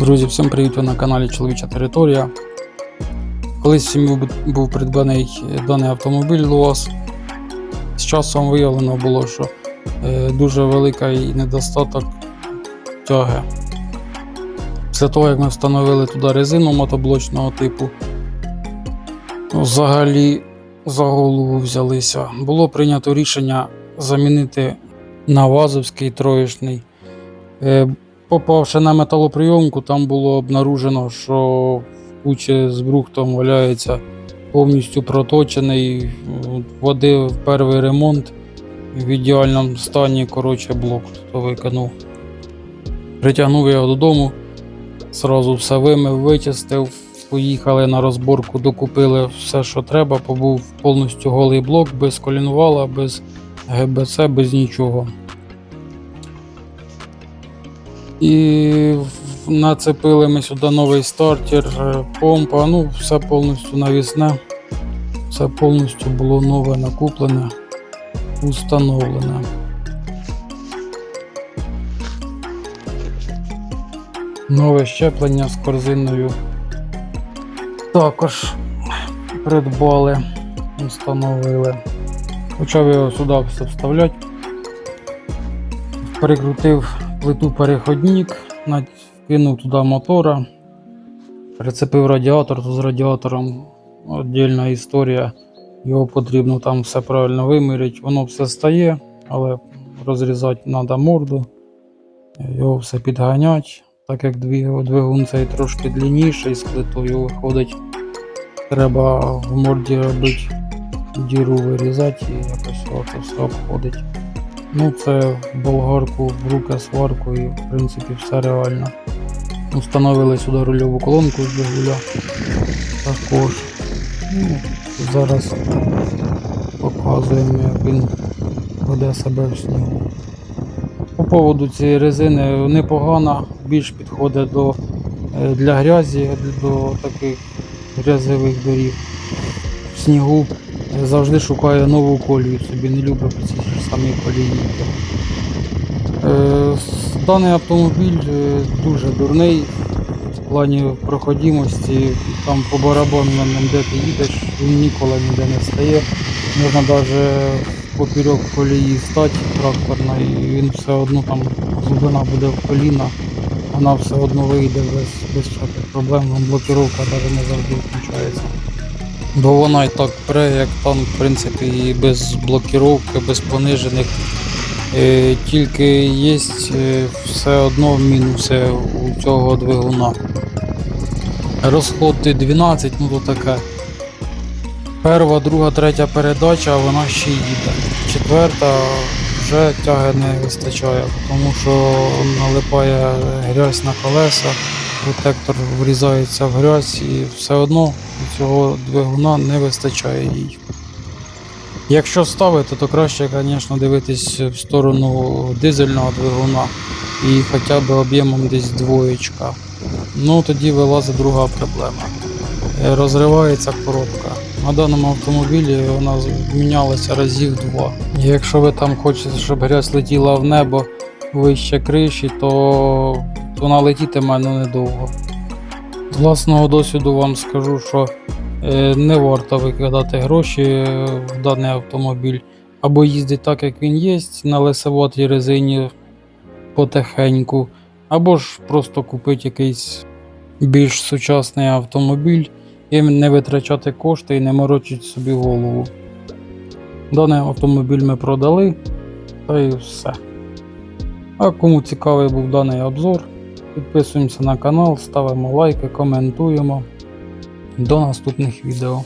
Друзі, всім привіт! Ви на каналі Чоловіча Територія. Колись в був придбаний е, даний автомобіль ЛУАЗ. З часом виявлено було, що е, дуже великий недостаток тяги. Після того, як ми встановили туди резину мотоблочного типу, ну, взагалі за голову взялися. Було прийнято рішення замінити на ВАЗовський троєчний. Попавши на металоприйомку, там було обнаружено, що в кучі з брухтом валяється повністю проточений. Водив перший ремонт в ідеальному стані. Коротше, блок хто викинув. Притягнув я його додому, зразу все вимив, вичистив. Поїхали на розборку, докупили все, що треба. Побув повністю голий блок, без колінвала, без ГБЦ, без нічого. І нацепили ми сюди новий стартер, е, помпа, ну все повністю навісне. Все повністю було нове накуплене, установлене. Нове щеплення з корзиною. Також придбали, встановили. Почав його сюди вставляти. Перекрутив плиту переходник, вкинув туди мотора, прицепив радіатор, то з радіатором віддільна історія. Його потрібно там все правильно виміряти. Воно все стає, але розрізати треба морду, його все підганять. Так як двигун цей трошки длинніший з плитою виходить, треба в морді робити діру вирізати і якось все обходить. Ну, це болгарку, в руки сварку і в принципі все реально. Установили сюди рульову колонку з двигуля. Також. Ну, зараз показуємо, як він веде себе в снігу. По поводу цієї резини непогана, більш підходить до, е, для грязі, до таких грязевих доріг. В снігу е, завжди шукає нову колію, собі не любить ці ж самі колії. Е, Даний автомобіль е, дуже дурний в плані проходимості. Там по барабану де ти їдеш, він ніколи ніде не стає. Можна навіть поперек колії стати тракторна, і він все одно там глибина буде в коліна, вона все одно вийде без, без проблем, блокировка навіть не завжди включається. Бо вона і так пре, як танк, в принципі, і без блокировки, без понижених. Е, Тільки є е, все одно мінуси у цього двигуна. Розходи 12, ну то таке. Перша, друга, третя передача, вона ще їде. Четверта вже тяги не вистачає, тому що налипає грязь на колеса, протектор врізається в грязь і все одно цього двигуна не вистачає їй. Якщо ставити, то краще, звісно, дивитись в сторону дизельного двигуна і хоча б об'ємом десь двоєчка. Ну тоді вилазить друга проблема. Е, Розривається коробка. На даному автомобілі вона мінялася разів два. Якщо ви там хочете, щоб грязь летіла в небо вище криші, то вона летітиме ну, недовго. З власного досвіду вам скажу, що е, не варто викидати гроші е, в даний автомобіль. Або їздити так, як він є, на лесоватій резині потихеньку, або ж просто купити якийсь більш сучасний автомобіль і не витрачати кошти і не морочити собі голову. Даний автомобіль ми продали, та і все. А кому цікавий був даний обзор, підписуємося на канал, ставимо лайки, коментуємо. До наступних відео.